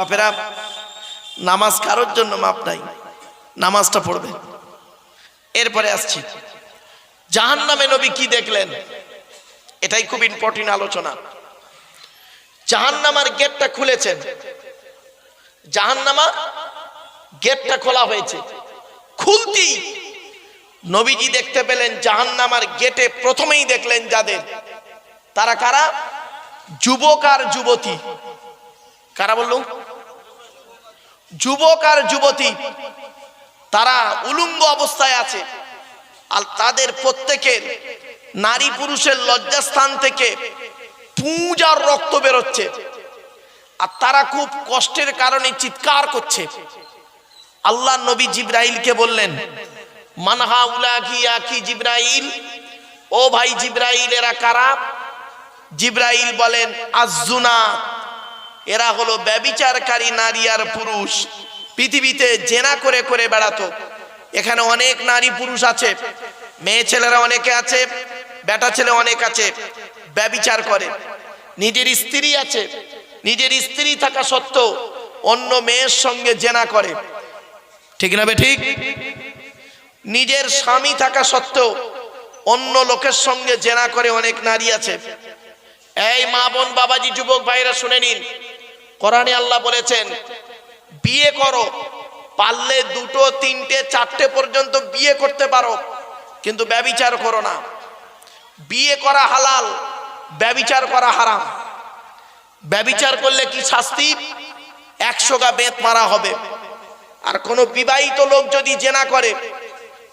বাপেরা, নামাজ কারোর জন্য মাপ নাই। নামাজটা পড়বে এরপরে আসছি। জাহান নামে নবী কি দেখলেন? এটাই খুব ইম্পর্টেন্ট আলোচনা। জাহান্নামার গেটটা খুলেছেন। জাহান্নামা গেটটা খোলা হয়েছে। খুলতি নবীজি দেখতে পেলেন জাহান্নামার গেটে প্রথমেই দেখলেন যাদের। তারা কারা? যুবক আর যুবতী। কারা বলল যুবক আর যুবতী, তারা উলুঙ্গ অবস্থায় আছে। আর তাদের প্রত্যেকের নারী পুরুষের লজ্জাস্থান থেকে পুঁজ আর রক্ত বেরোচ্ছে। আর তারা খুব কষ্টের কারণে চিৎকার করছে। আল্লাহ নবী জিব্রাইলকে বললেন মানহা উলা কি জিব্রাইল? ও ভাই জিব্রাইল এরা কারা? জিব্রাইল বলেন আজুনা এরা হলো ব্যবিচারকারী নারী আর পুরুষ। পৃথিবীতে জেনা করে করে বেড়াতো। এখানে অনেক নারী পুরুষ আছে। মেয়ে ছেলেরা অনেকে আছে, বেটা ছেলে অনেক আছে, ব্যবিচার করে। নিজের স্ত্রী আছে, নিজের স্ত্রী থাকা সত্ত্বেও অন্য মেয়ের সঙ্গে জেনা করে। ঠিক না ঠিক? নিজের স্বামী থাকা সত্ত্বেও অন্য লোকের সঙ্গে জেনা করে অনেক নারী আছে। এই মা বোন, বাবাজি, যুবক ভাইরা শুনে নিন। কোরআনে আল্লাহ বলেছেন, বিয়ে করো, পারলে দুটো, তিনটে, চারটে পর্যন্ত বিয়ে করতে পারো, কিন্তু ব্যবিচার করো না। বিয়ে করা হালাল, ব্যবিচার করা হারাম। ব্যবিচার করলে কি শাস্তি? একশো গা বেত মারা হবে। আর কোনো বিবাহিত লোক যদি জেনা করে,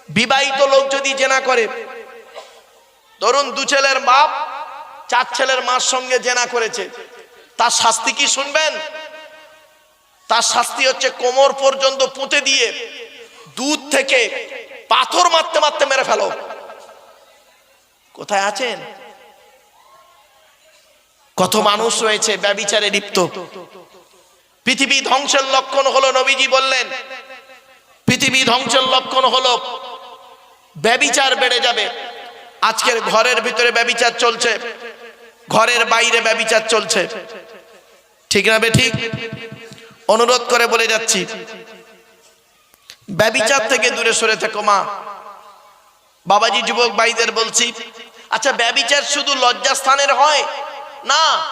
বিবাহিত লোক যদি জেনা করে, ধরুন দু ছেলের বাপ চার ছেলের মার সঙ্গে জেনা করেছে তার শাস্তি কি শুনবেন? তার শাস্তি হচ্ছে কোমর পর্যন্ত পুঁতে দিয়ে দুধ থেকে পাথর মারতে মারতে মেরে ফেলো। কোথায় আছেন? কত মানুষ রয়েছে ব্যবিচারে লিপ্ত। পৃথিবী ধ্বংসের লক্ষণ হলো নবীজি বললেন, পৃথিবী ধ্বংসের লক্ষণ হলো ব্যবিচার বেড়ে যাবে। আজকের ঘরের ভিতরে ব্যবিচার চলছে, ঘরের বাইরে ব্যবিচার চলছে। ঠিক না বে ঠিক? অনুরোধ করে বলে যাচ্ছি। ব্যবিচার থেকে দূরে সরে থেকো, মা। বাবাজি, যুবক ভাইদের বলছি আচ্ছা ব্যবিচার শুধু লজ্জাস্থানের হয়? না।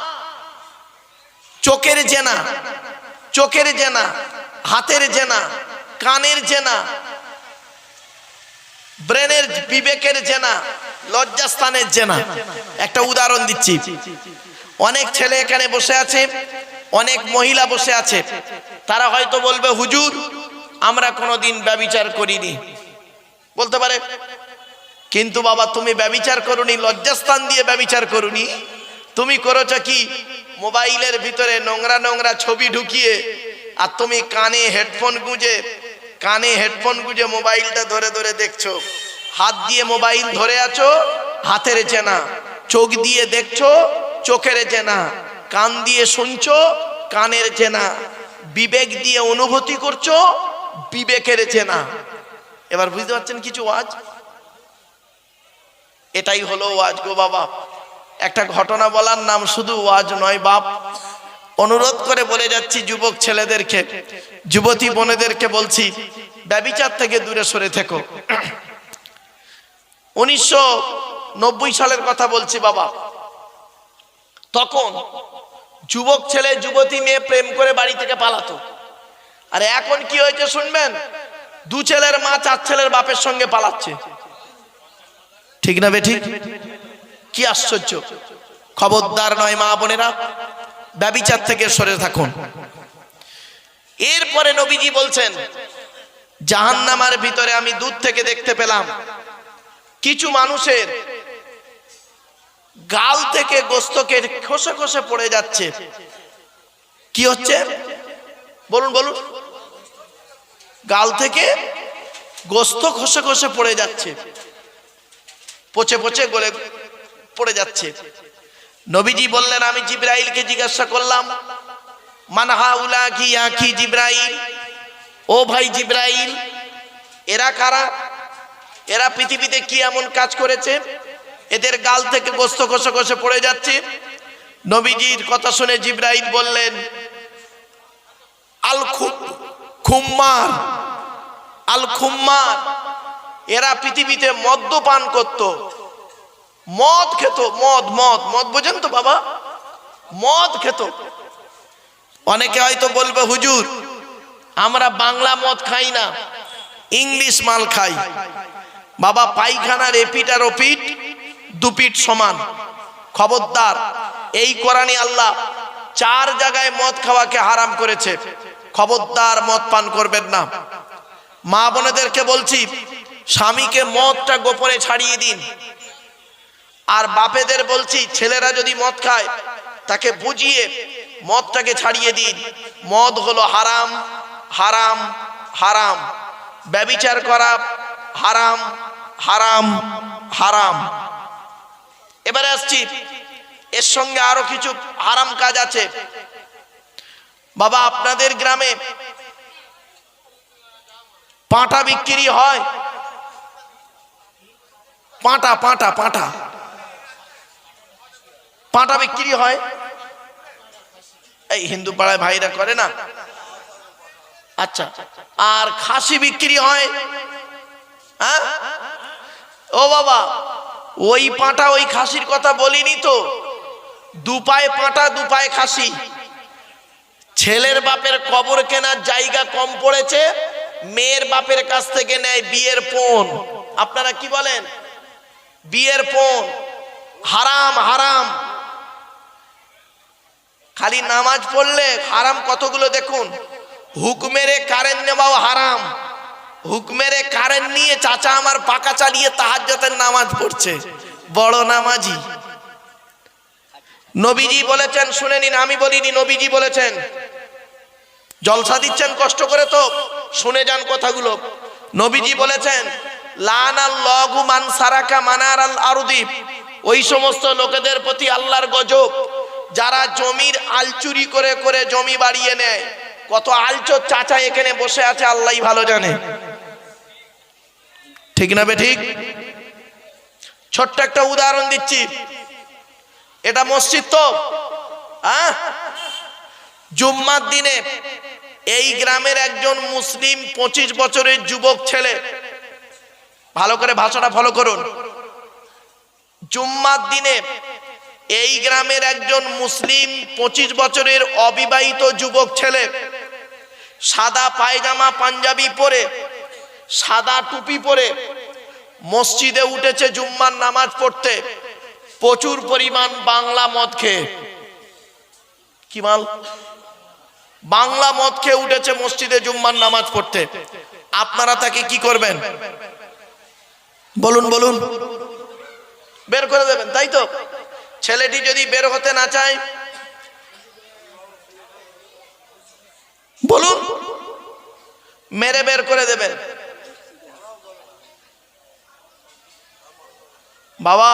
চোখের জেনা। চোখের জেনা। হাতের জেনা। কানের জেনা। ব্রেনের বিবেকের জেনা। লজ্জাস্থানের জেনা। একটা উদাহরণ দিচ্ছি। অনেক ছেলে এখানে বসে আছে, অনেক মহিলা বসে আছে। তারা হয়তো বলবে, হুজুর, আমরা কোনোদিন ব্যবিচার করিনি। বলতে পারে, কিন্তু বাবা, তুমি ব্যবিচার করুনি, লজ্জাস্থান দিয়ে ব্যবিচার করুনি। তুমি করেছ কি? মোবাইলের ভিতরে নোংরা নোংরা ছবি ঢুকিয়ে, আর তুমি কানে হেডফোন গুঁজে, কানে হেডফোন গুঁজে মোবাইলটা ধরে ধরে দেখছ। হাত দিয়ে মোবাইল ধরে আছো, হাতের চেনা, চোখ দিয়ে দেখছ চোখের চেনা কান দিয়ে শুনছো, কানের চেনা বিবেক দিয়ে অনুভূতি করছ, বিবেকের চেনা এবার বুঝতে পারছেন কিছু আজ এটাই হলো ওয়াজ গো বাবা। একটা ঘটনা বলার নাম শুধু ওয়াজ নয় বাপ। অনুরোধ করে বলে যাচ্ছি যুবক ছেলেদেরকে, যুবতী বোনেদেরকে বলছি, ব্যবিচার থেকে দূরে সরে থেকো। উনিশশো নব্বই সালের কথা বলছি বাবা। তখন যুবক ছেলে, যুবতী মেয়ে প্রেম করে বাড়ি থেকে পালাতো। আর এখন কি হয়েছে শুনবেন? দু ছেলের মা চার ছেলের বাপের সঙ্গে পালাচ্ছে। ঠিক না বে ঠিক? কি আশ্চর্য। খবরদার নয় মা বোনেরা। ব্যবিচার থেকে সরে থাকুন। এরপরে নবীজি বলছেন, জাহান্নামার ভিতরে আমি দূর থেকে দেখতে পেলাম। কিছু মানুষের গাল থেকে গোস্তকে খসে খসে পড়ে যাচ্ছে। কি হচ্ছে? বলুন বলুন। গাল থেকে গোস্ত খসে খসে পড়ে যাচ্ছে। পচে পচে গলে পড়ে যাচ্ছে। নবীজি বললেন, আমি জিব্রাইলকে জিজ্ঞাসা করলাম মানহা উলা কি আখি জিব্রাইল? ও ভাই জিব্রাইল, এরা কারা? এরা পৃথিবীতে কি এমন কাজ করেছে? এদের গাল থেকে গোস্ত খসে খসে পড়ে যাচ্ছে। নবীজির কথা শুনে জিব্রাইল বললেন, আল খুম্মার আল খুম্মার, এরা পৃথিবীতে মদ্যপান করত। মদ খেত, মদ মদ মদ বোঝেন তো বাবা? মদ খেত। অনেকে হয়তো বলবে, হুজুর, আমরা বাংলা মদ খাই না, ইংলিশ মাল খাই। বাবা, পায়খানার এপিট আর ওপিট দুপিট সমান। খবরদার, এই কোরআনে আল্লাহ চার জায়গায় মদ খাওয়াকে হারাম করেছে। খবরদার মদ পান করবেন না। মা বোনেদেরকে বলছি, স্বামীকে মদটা গোপনে ছাড়িয়ে দিন। আর বাপেদের বলছি, ছেলেরা যদি মদ খায়, তাকে বুঝিয়ে মদটাকে ছাড়িয়ে দিন। মদ হলো হারাম হারাম হারাম। ব্যবিচার করা হারাম হারাম হারাম। এবারে আসছি। এর সঙ্গে আরও কিছু হারাম কাজ আছে। বাবা, আপনাদের গ্রামে পাঁটা বিক্রি হয়। পাঁটা পাঁটা পাঁটা। পাঁটা বিক্রি হয়। এই হিন্দু পাড়ায় ভাইরা করে না? আচ্ছা আর খাসি বিক্রি হয়। হ্যাঁ? ও বাবা ওই পাঁটা ওই খাসির কথা বলিনি তো। দুপায়ে পাঁটা, দুপায়ে খাসি। ছেলের বাপের কবর কেনার জায়গা কম পড়েছে, মেয়ের বাপের কাছ থেকে নেয় বিয়ের পণ আপনারা কি বলেন? বিয়ের পণ হারাম হারাম। খালি নামাজ পড়লে হারাম কতগুলো দেখুন। হুকমেরে কারেন্ট নেওয়াও হারাম। হুকমেরে কারেন্ট নিয়ে চাচা আমার পাকা চালিয়ে তাহাজ্জতের নামাজ পড়ছে। বড় নামাজি। নবীজি বলেছেন, শুনে নিন, আমি বলিনি, নবীজি বলেছেন। জলসা দিচ্ছেন কষ্ট করে তো, শুনে যান কথাগুলো। নবীজি বলেছেন লান লঘু মান সারাকা মানার আল আরুদীপ ওই সমস্ত লোকেদের প্রতি আল্লাহর গজব। যারা জমির আলচুরি করে করে জমি বাড়িয়ে নেয়। কত আলচোর চাচা এখানে বসে আছে আল্লাহ ভালো জানে। ঠিক না বে ঠিক? ছোট্ট একটা উদাহরণ দিচ্ছি। এটা মসজিদ তো? জুম্মার দিনে এই গ্রামের একজন মুসলিম পঁচিশ বছরের যুবক ছেলে, ভালো করে ভাষাটা ফলো করুন। জুম্মার দিনে এই গ্রামের একজন মুসলিম পঁচিশ বছরের অবিবাহিত যুবক ছেলে সাদা পায়জামা, পাঞ্জাবি পরে সাদা টুপি পরে মসজিদে উঠেছে জুম্মার নামাজ পড়তে। প্রচুর পরিমাণ বাংলা মদ খেয়ে। কি মাল? বাংলা মদ খেয়ে উঠেছে মসজিদে জুম্মার নামাজ পড়তে। আপনারা তাকে কি করবেন? বলুন বলুন। বের করে দেবেন, তাই তো? ছেলেটি যদি বের হতে না চায়? বলুন। মেরে বের করে দেবেন। বাবা,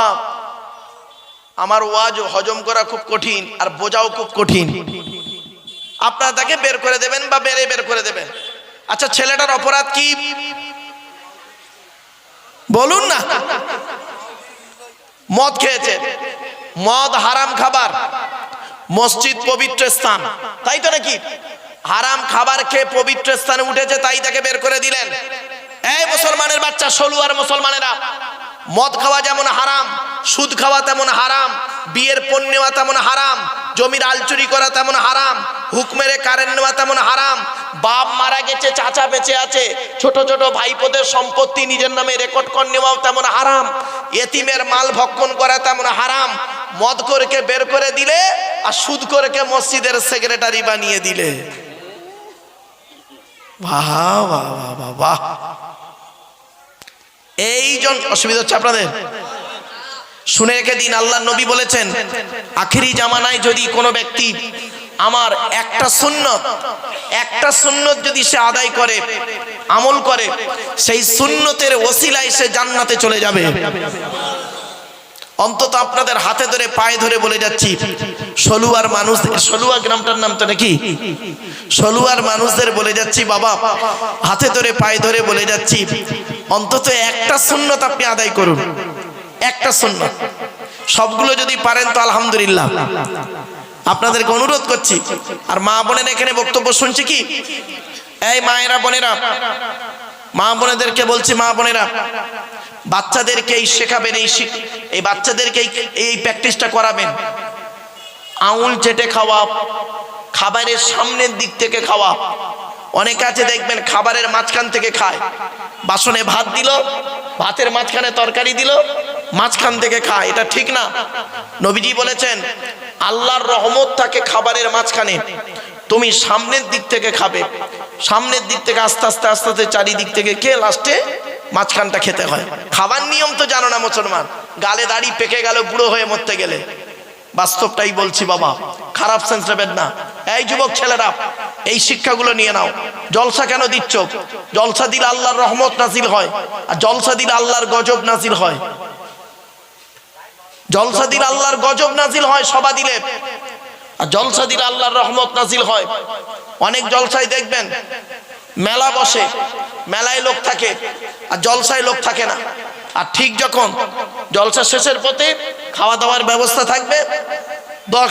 আমার ওয়াজ হজম করা খুব কঠিন আর বোঝাও খুব কঠিন। আপনারা তাকে বের করে দেবেন বা বেড়ে বের করে দেবেন। আচ্ছা ছেলেটার অপরাধ কি? বলুন না। মদ খেয়েছে। মদ হারাম খাবার। মসজিদ পবিত্র স্থান। তাই তো নাকি? হারাম খাবার খেয়ে পবিত্র স্থানে উঠেছে, তাই তাকে বের করে দিলেন। এই মুসলমানের বাচ্চা সলু আর মুসলমানেরা। মদ খাওয়া যেমন হারাম, সুদ খাওয়া তেমন হারাম, বিয়ের পণ নেওয়া তেমন হারাম, জমির আলচুরি করা তেমন হারাম হুকমেরে কারেন্ট নেওয়া তেমন হারাম, বাপ মারা গেছে, চাচা বেঁচে আছে, ছোট ছোট ভাইপোদের সম্পত্তি নিজের নামে রেকর্ড কর নেওয়াও তেমন হারাম, এতিমের মাল ভক্ষণ করা তেমন হারাম, মদ করেকে বের করে দিলে আর সুদ করেকে মসজিদের সেক্রেটারি বানিয়ে দিলে। বাহ বাহ বাহ বাহ। বাহ এই জন অসুবিধা হচ্ছে আপনাদের? শুনে রেখে দিন, আল্লাহ নবী বলেছেন, আখেরি জামানায় যদি কোনো ব্যক্তি আমার একটা সুন্নত একটা সুন্নত যদি সে আদায় করে, আমল করে, সেই সুন্নতের ওসিলায় সে জান্নাতে চলে যাবে। অন্তত আপনাদের হাতে ধরে, পায়ে ধরে বলে যাচ্ছি, সলুয়ার মানুষদের সলুয়া গ্রামটার নাম তো নাকি? সলুয়ার মানুষদের বলে যাচ্ছি, বাবা, হাতে ধরে, পায়ে ধরে বলে যাচ্ছি অন্তত একটা সুন্নত আপনি আদায় করুন। একটা সুন্নত। সবগুলো যদি পারেন তো আলহামদুলিল্লাহ। আপনাদেরকে অনুরোধ করছি। আর মা বোনের এখানে বক্তব্য শুনছি কি? এই মায়েরা বোনেরা, মা বোনেদেরকে বলছি, মা বোনেরা, বাচ্চাদেরকে এই শেখাবেন, এই এই বাচ্চাদেরকে এই প্র্যাকটিসটা করাবেন। আঙুল চেটে খাওয়া, খাবারের সামনের দিক থেকে খাওয়া। অনেকে আছে, দেখবেন খাবারের মাঝখান থেকে খায়। বাসনে ভাত দিল, ভাতের মাঝখানে তরকারি দিল, মাঝখান থেকে খায়। এটা ঠিক না। নবীজি বলেছেন, আল্লাহর রহমত থাকে খাবারের মাঝখানে। তুমি সামনের দিক থেকে খাবে। সামনের দিক থেকে আস্তে আস্তে আস্তে আস্তে চারিদিক থেকে কে লাস্টে মাঝখানটা খেতে হয়। খাবার নিয়ম তো জানো না মুসলমান। গালে দাড়ি পেকে গেল, বুড়ো হয়ে মরতে গেলে। বাস্তবটাই বলছি বাবা। খারাপ সেন্স না। এই যুবক ছেলেরা এই শিক্ষাগুলো নিয়ে নাও। জলসা কেন দিচ্ছ? জলসা দিলে আল্লাহর রহমত নাজিল হয়, আর জলসা দিলে আল্লাহর গজব নাজিল হয়। জলসা দিলে আল্লাহর গজব নাজিল হয়, সবা দিলে। আর জলসা দিলে আল্লাহর রহমত নাজিল হয়। অনেক জলসায় দেখবেন, মেলা বসে, মেলায় লোক থাকে, আর জলসায় লোক থাকে না। আর ঠিক যখন জলসা শেষের পথে খাওয়া দাওয়ার ব্যবস্থা থাকবে দশ,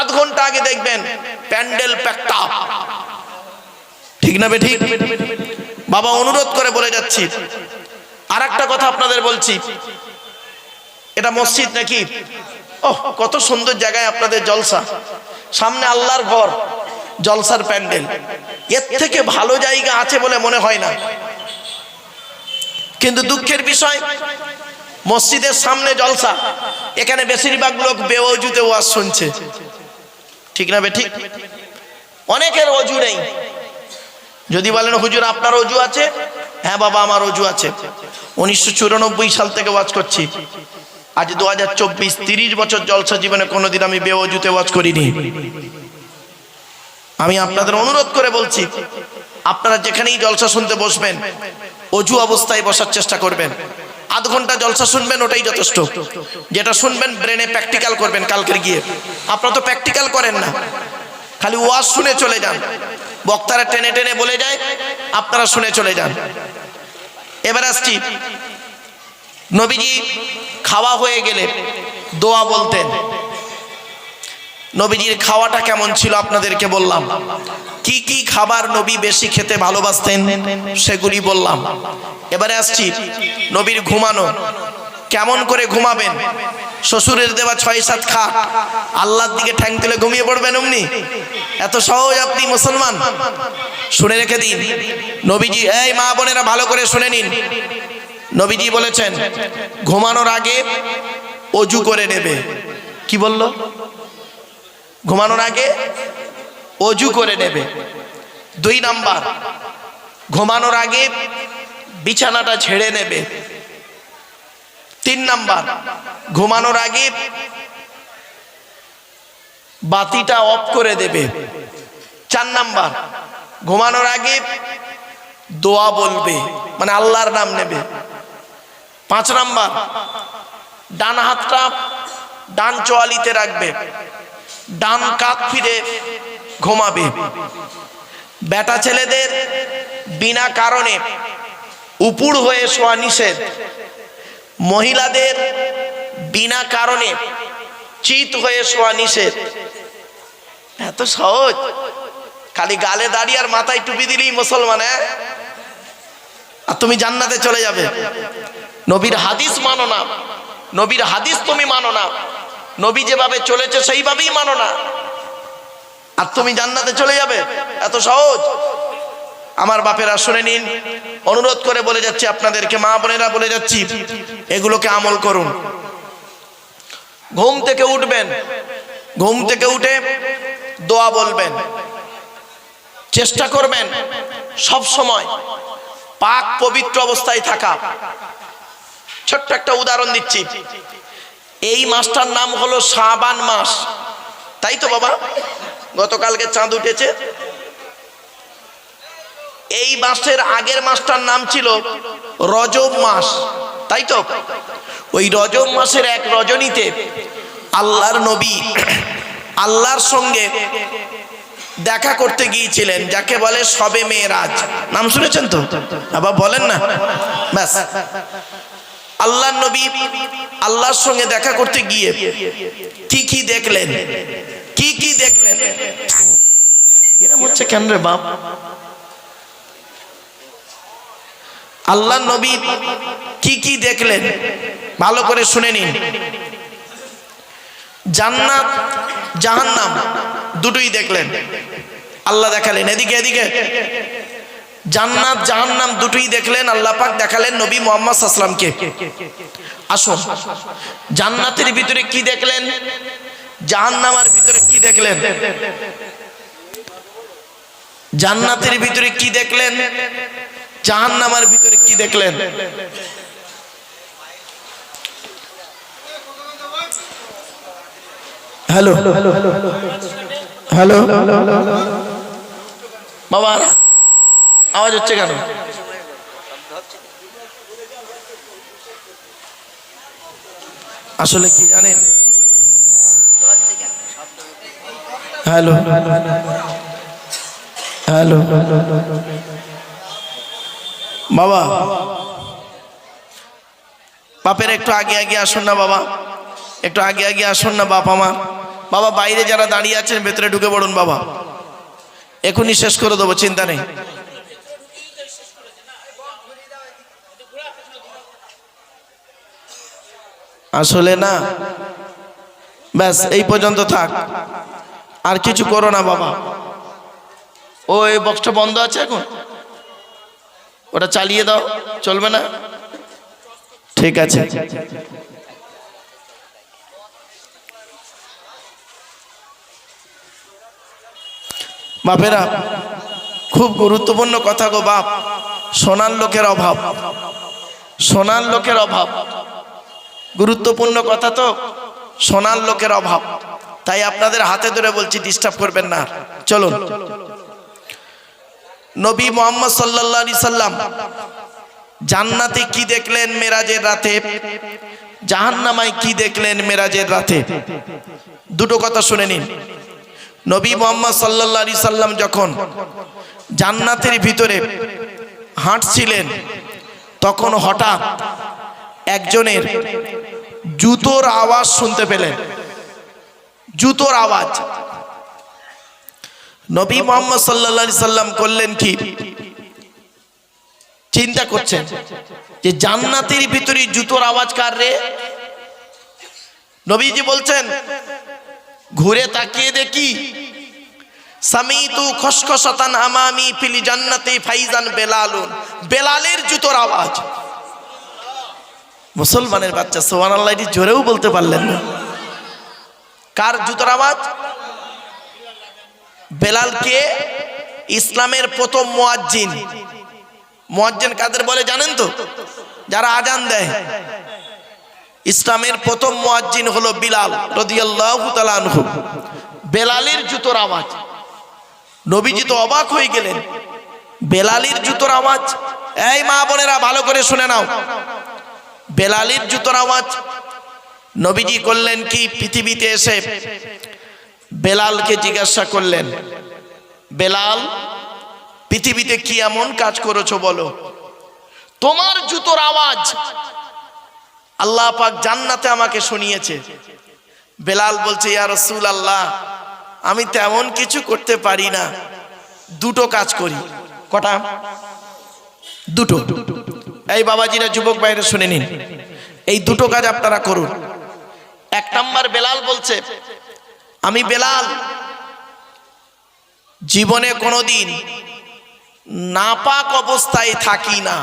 আধ ঘণ্টা আগে দেখবেন প্যান্ডেল প্যাকটা ঠিক না বে ঠিক? বাবা অনুরোধ করে বলে যাচ্ছি। আর একটা কথা আপনাদের বলছি। এটা মসজিদ নাকি? ওহ, কত সুন্দর জায়গায় আপনাদের জলসা। সামনে আল্লাহর ঘর, জলসার প্যান্ডেল। এর থেকে ভালো জায়গা আছে বলে মনে হয় না। কিন্তু দুঃখের বিষয় মসজিদের সামনে জলসা। এখানে বেশিরভাগ লোক বেওজুতে ওয়াজ শুনছে। ঠিক না বে ঠিক? অনেকের অজু নেই। যদি বলেন, হুজুর, আপনার অজু আছে? হ্যাঁ বাবা, আমার অজু আছে। উনিশশো চুরানব্বই সাল থেকে ওয়াজ করছি। আজ দু হাজার চব্বিশ তিরিশ বছর জলসা জীবনে কোনোদিন আমি বেওজুতে ওয়াজ করিনি। আমি আপনাদের অনুরোধ করে বলছি, আপনারা যেখানেই জলসা শুনতে বসবেন, অজু অবস্থায় বসার চেষ্টা করবেন। আধ ঘণ্টা জলসা শুনবেন, ওটাই যথেষ্ট। যেটা শুনবেন ব্রেনে প্র্যাকটিক্যাল করবেন কালকের গিয়ে। আপনারা তো প্র্যাকটিক্যাল করেন না। খালি ওয়াজ শুনে চলে যান। বক্তারা টেনে টেনে বলে যায়, আপনারা শুনে চলে যান। এবার আসছি। নবীজি খাওয়া হয়ে গেলে দোয়া বলতেন। নবীজির খাওয়াটা কেমন ছিল আপনাদেরকে বললাম। কি কি খাবার নবী বেশি খেতে ভালোবাসতেন সেগুলি বললাম। এবারে আসছি নবীর ঘুমানো। কেমন করে ঘুমাবেন? শ্বশুরের দেওয়া ছয় সাত খা আল্লাহর দিকে ঠ্যাং তুলে ঘুমিয়ে পড়বেন অমনি? এত সহজ আপনি মুসলমান। শুনে রেখে দিন। নবীজি, এই মা বোনেরা, ভালো করে শুনে নিন। নবীজি বলেছেন, ঘুমানোর আগে অজু করে নেবে। কি বলল? ঘুমানোর আগে অজু করে নেবে। দুই নাম্বার, ঘুমানোর আগে বিছানাটা ছেড়ে নেবে। তিন নাম্বার, ঘুমানোর আগে বাতিটা অফ করে দেবে। চার নাম্বার, ঘুমানোর আগে দোয়া বলবে মানে আল্লাহর নাম নেবে। পাঁচ নাম্বার, ডান হাতটা ডান চোয়ালিতে রাখবে। ডান কাত ফিরে ঘুমাবে। বেটা ছেলেদের বিনা কারণে উপুর হয়ে শোয়া নিষেধ। মহিলাদের বিনা কারণে চিত হয়ে শোয়া নিষেধ। এত সহজ। খালি গালে দাঁড়িয়ে আর মাথায় টুপি দিলেই মুসলমান হ্যাঁ? আর তুমি জান্নাতে চলে যাবে। নবীর হাদিস মানো না। নবীর হাদিস তুমি মানো না। নবী যেভাবে চলেছে, সেইভাবেই মানো না। আর তুমি জান্নাতে চলে যাবে? এত সহজ। আমার বাপেরা শুনে নিন, অনুরোধ করে বলে যাচ্ছি, আপনাদেরকে মা বোনেরা বলে যাচ্ছি, এগুলোকে আমল করুন। ঘুম থেকে উঠবেন, ঘুম থেকে উঠে দোয়া বলবেন। চেষ্টা করবেন, সব সময় পাক পবিত্র অবস্থায় থাকা। ছোট্ট একটা উদাহরণ দিচ্ছি। এই মাসটার নাম হলো শাবান মাস। তাই তো বাবা? গতকালকে চাঁদ উঠেছে। এই মাসের আগের মাসটার নাম ছিল রজব মাস। তাই তো? ওই রজব মাসের এক রজনীতে আল্লাহর নবী আল্লাহর সঙ্গে দেখা করতে গিয়েছিলেন, যাকে বলে সবে মেয়েরাজ। নাম শুনেছেন তো? আবার বলেন না। ব্যাস। আল্লাহ নবী আল্লাহর সঙ্গে দেখা করতে গিয়ে কি কি দেখলেন? কি কি দেখলেন? এরকম হচ্ছে কেন রে বাপ? আল্লাহ নবী কি কি দেখলেন? ভালো করে শুনে নিন। জান্নাত, জাহান্নাম দুটোই দেখলেন। আল্লাহ দেখালেন। এদিকে এদিকে। জান্নাত জাহান্নাম দুটোই দেখলেন আল্লাহ পাক দেখালেন নবী মোহাম্মদ আসলামকে আসুন জান্নাতের ভিতরে কি দেখলেন জাহান্নামের ভিতরে কি দেখলেন জান্নাতের ভিতরে কি দেখলেন জাহান্নামের ভিতরে কি দেখলেন হ্যালো হ্যালো হ্যালো বাবা আওয়াজ হচ্ছে কেন? আসলে কি জানেন? হ্যালো? হ্যালো? বাবা? বাপের একটু আগে আগে আসুন না বাবা। একটু আগে আগে আসুন না বাপ আমার। বাবা, বাইরে যারা দাঁড়িয়ে আছেন, ভেতরে ঢুকে পড়ুন বাবা। এখনই শেষ করে দেবো, চিন্তা নেই। আসলে না। ব্যাস, এই পর্যন্ত থাক। আর কিছু করো না বাবা। ও, এই বক্সটা বন্ধ আছে এখন? ওটা চালিয়ে দাও, চলবে না? ঠিক আছে। বাপেরা, খুব গুরুত্বপূর্ণ কথা গো বাপ। সোনার লোকের অভাব। সোনার লোকের অভাব। গুরুত্বপূর্ণ কথা তো সোনার লোকের অভাব। তাই আপনাদের হাতে ধরে বলছি ডিস্টার্ব করবেন না। চলুন। নবী মোহাম্মদ আলাইহি সাল্লাম জান্নাতে কি দেখলেন মেরাজের রাতে? জাহান্নামায় কি দেখলেন মেরাজের রাতে? দুটো কথা শুনে নিন। নবী মোহাম্মদ আলাইহি সাল্লাম যখন জান্নাতের ভিতরে হাঁটছিলেন, তখন হঠাৎ একজনের জুতোর আওয়াজ শুনতে পেলেন। জুতোর আওয়াজ। নবী মোহাম্মদ সাল্লা সাল্লাম করলেন কি? চিন্তা করছেন যে জান্নাতের ভিতরে জুতোর আওয়াজ কার রে? নবীজি বলছেন, ঘুরে তাকিয়ে দেখি, সামিতু খসখসাতান আমামি ফিলি জান্নাতে ফাইজান বেলালুন। বেলালের জুতোর আওয়াজ। মুসলমানের বাচ্চা সোহান আল্লাহ জোরেও বলতে পারলেন না। কার জুতোর আওয়াজ? বেলালকে ইসলামের প্রথম মোয়াজ্জিন। মোয়াজ্জিন কাদের বলে জানেন তো? যারা আজান দেয়। ইসলামের প্রথম মোয়াজ্জিন হলো বিলাল রদিয়াল্লাহু বেলালের জুতোর আওয়াজ। নবীজি তো অবাক হয়ে গেলেন। বেলালির জুতোর আওয়াজ। এই মা বোনেরা, ভালো করে শুনে নাও। বেলালির জুতোর আওয়াজ। নবীজি করলেন কি? পৃথিবীতে এসে বেলালকে জিজ্ঞাসা করলেন, বেলাল, পৃথিবীতে কি এমন কাজ করেছ বলো? তোমার জুতোর আওয়াজ আল্লাহ পাক জান্নাতে আমাকে শুনিয়েছে। বেলাল বলছে, ইয়া রসুল আল্লাহ আমি তেমন কিছু করতে পারি না। দুটো কাজ করি। কটা? দুটো। এই বাবাজিরা যুবক বাইরে শুনে নিন। এই দুটো কাজ আপনারা করুন। এক নম্বর বেলাল বলছে, আমি বেলাল, জীবনে কোনোদিন নাপাক অবস্থায় থাকি না।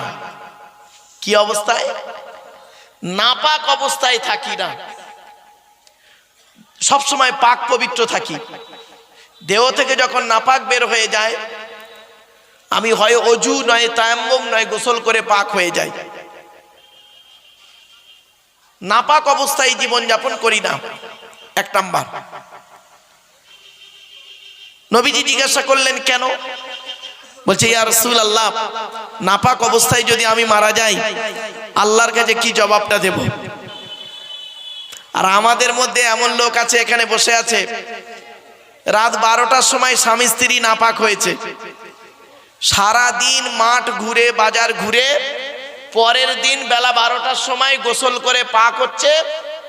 কি অবস্থায়? নাপাক অবস্থায় থাকি না। সবসময় পাক পবিত্র থাকি। দেহ থেকে যখন নাপাক বের হয়ে যায় আমি হয় অজু, নয় তায়াম্মম, নয় গোসল করে পাক হয়ে যাই। নাপাক অবস্থায় জীবন যাপন করি না। এক নাম্বার। নবীজি জিজ্ঞাসা করলেন, কেন? বলছে, ইয়া রসুল আল্লাহ নাপাক অবস্থায় যদি আমি মারা যাই, আল্লাহর কাছে কি জবাবটা দেব? আর আমাদের মধ্যে এমন লোক আছে, এখানে বসে আছে। রাত বারোটার সময় স্বামী স্ত্রী নাপাক হয়েছে। সারা দিন মাঠ ঘুরে, বাজার ঘুরে, পরের দিন বেলা বারোটার সময় গোসল করে পা করছে,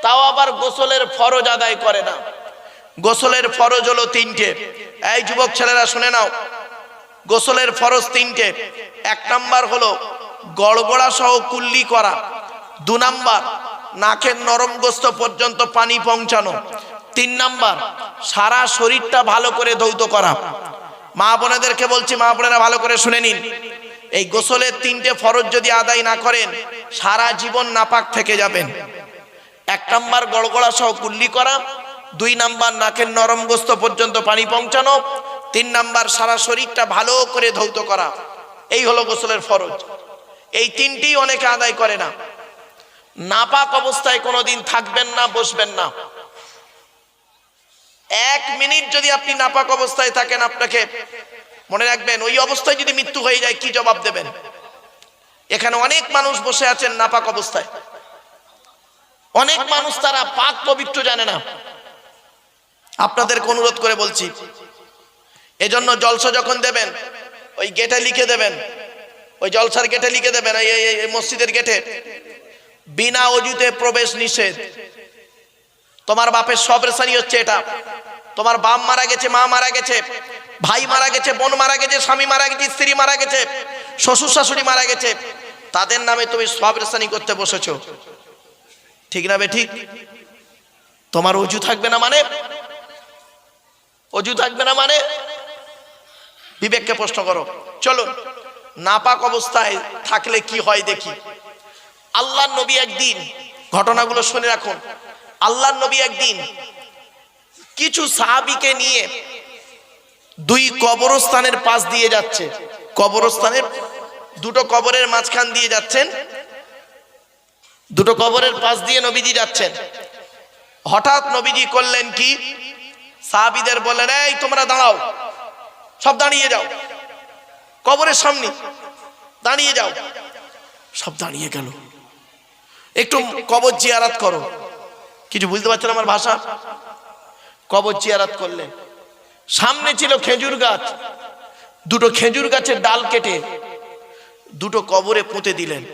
তাও আবার গোসলের ফরজ আদায় করে না। গোসলের ফরজ হলো তিনটে। এই যুবক ছেলেরা, শুনে নাও। গোসলের ফরজ তিনটে। এক নাম্বার হলো গড়গড়া সহ কুল্লি করা। দু নাম্বার, নাকের নরম গোস্ত পর্যন্ত পানি পৌঁছানো। তিন নাম্বার, সারা শরীরটা ভালো করে ধৌত করা। মা বোনেদেরকে বলছি, মা বোনেরা ভালো করে শুনে নিন। এই গোসলের তিনটে ফরজ যদি আদায় না করেন, সারা জীবন নাপাক থেকে যাবেন। এক নাম্বার গড়গড়া সহ কুল্লি করা, দুই নাম্বার নাকের নরম গোস্ত পর্যন্ত পানি পৌঁছানো, তিন নাম্বার সারা শরীরটা ভালো করে ধৌত করা। এই হলো গোসলের ফরজ। এই তিনটি অনেকে আদায় করে না। নাপাক অবস্থায় কোনোদিন থাকবেন না, বসবেন না। এক মিনিট যদি আপনি নাপাক অবস্থায় থাকেন আপনাকে মনে রাখবেন, ওই অবস্থায় যদি মৃত্যু হয়ে যায়, কি জবাব দেবেন? এখানে অনেক মানুষ বসে আছেন নাপাক অবস্থায়। অনেক মানুষ তারা পাক পবিত্র জানে না। আপনাদেরকে অনুরোধ করে বলছি, এজন্য জলসা যখন দেবেন, ওই গেটে লিখে দেবেন, ওই জলসার গেটে লিখে দেবেন মসজিদের গেটে, বিনা অজুতে প্রবেশ নিষেধ। তোমার বাপের সব রেসানি হচ্ছে এটা। তোমার বাপ মারা গেছে, মা মারা গেছে, ভাই মারা গেছে, বোন মারা গেছে, স্বামী মারা গেছে, স্ত্রী মারা গেছে, শ্বশুর শাশুড়ি মারা গেছে, তাদের নামে তুমি সব রেসানি করতে বসেছ। ঠিক না ঠিক? তোমার অজু থাকবে না মানে? অজু থাকবে না মানে? বিবেককে প্রশ্ন করো। চলো নাপাক অবস্থায় থাকলে কি হয় দেখি। আল্লাহ নবী একদিন, ঘটনাগুলো শুনে রাখুন। আল্লাহ নবী একদিন কিছু সাহাবিকে নিয়ে দুই কবরস্থানের পাশ দিয়ে যাচ্ছে। কবরস্থানের দুটো কবরের মাঝখান দিয়ে যাচ্ছেন। দুটো কবরের পাশ দিয়ে নবীজি যাচ্ছেন। হঠাৎ নবীজি করলেন কি? সাহাবিদের বললেন, এই, তোমরা দাঁড়াও। সব দাঁড়িয়ে যাও। কবরের সামনে দাঁড়িয়ে যাও। সব দাঁড়িয়ে গেল। একটু কবর জিয়ারাত করো। কিছু বুঝতে পারছেন আমার ভাষা? কবর জিয়ারাত করলেন। সামনে ছিল খেজুর গাছ। দুটো খেজুর গাছের ডাল কেটে দুটো কবরে পুঁতে দিলেন।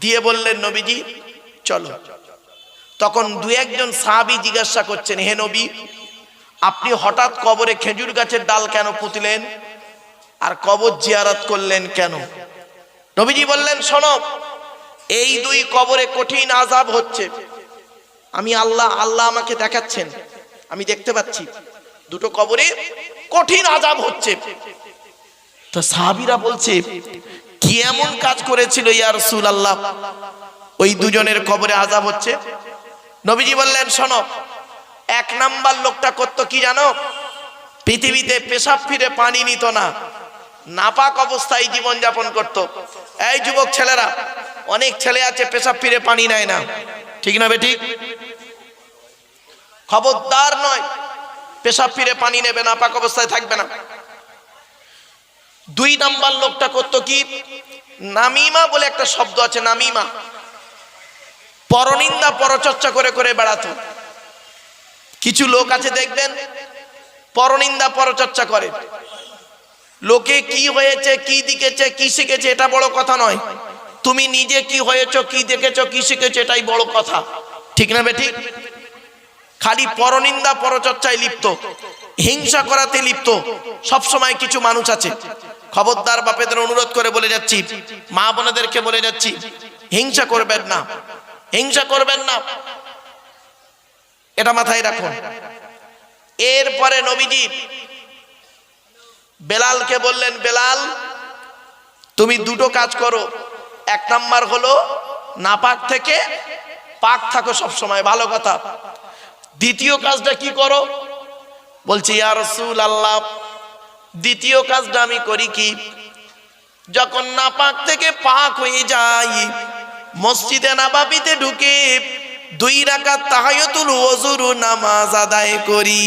দিয়ে বললেন, নবীজি, চলো। তখন দু একজন সাহাবি জিজ্ঞাসা করছেন, হে নবী, আপনি হঠাৎ কবরে খেজুর গাছের ডাল কেন পুঁতলেন? আর কবর জিয়ারাত করলেন কেন? নবীজি বললেন, শোনো, এই দুই কবরে কঠিন আজাব হচ্ছে। আমি আল্লাহ আল্লাহ আমাকে দেখাচ্ছেন। আমি দেখতে পাচ্ছি, দুটো কবরে কঠিন আজাব হচ্ছে। তো সাহাবিরা বলছে, কি এমন কাজ করেছিল ইয়ার সুল আল্লাহ ওই দুজনের কবরে আজাব হচ্ছে? নবীজি বললেন, শোনো, এক নাম্বার লোকটা করতো কি জানো? পৃথিবীতে পেশাব ফিরে পানি নিত না। নাপাক অবস্থায় জীবন যাপন করত। এই যুবক ছেলেরা, অনেক ছেলে আছে, পেশাব ফিরে পানি নেয় না। ঠিক না বেঠিক খবরদার নয়। পেশাব ফিরে পানি নেবে না, পাক অবস্থায় থাকবে না। দুই নাম্বার লোকটা করতো কি? নামিমা বলে একটা শব্দ আছে, নামিমা। পরনিন্দা, পরচর্চা করে করে বেড়াতো। কিছু লোক আছে, দেখবেন, পরনিন্দা, পরচর্চা করে। লোকে কি হয়েছে, কি দিকেছে, কি শিখেছে, এটা বড় কথা নয়। তুমি নিজে কি হয়েছো, কি দেখেছ, কি শিখেছো, এটাই বড় কথা। ঠিক না বেঠিক খালি পরনিন্দা পরচর্চায় লিপ্ত। হিংসা করাতে লিপ্ত। সব সময় কিছু মানুষ আছে। খবরদার বাপেদের অনুরোধ করে বলে যাচ্ছি মা বোনেদেরকে বলে যাচ্ছি হিংসা করবেন না। হিংসা করবেন না। এটা মাথায় রাখুন। এরপরে নবীজি বেলালকে বললেন বেলাল তুমি দুটো কাজ করো। এক নাম্বার হলো নাপাক থেকে পাক থাকো সব সময় ভালো কথা। দ্বিতীয় কাজটা কি করো? বলছি ইয়ারসুল রাসূল আল্লাহ দ্বিতীয় কাজটা আমি করি কি? যখন নাপাক থেকে পাক হয়ে যাই, মসজিদে নাবাবিতে ঢুকে দুই রাকাত তাহায়তুল ওজুর নামাজ আদায় করি।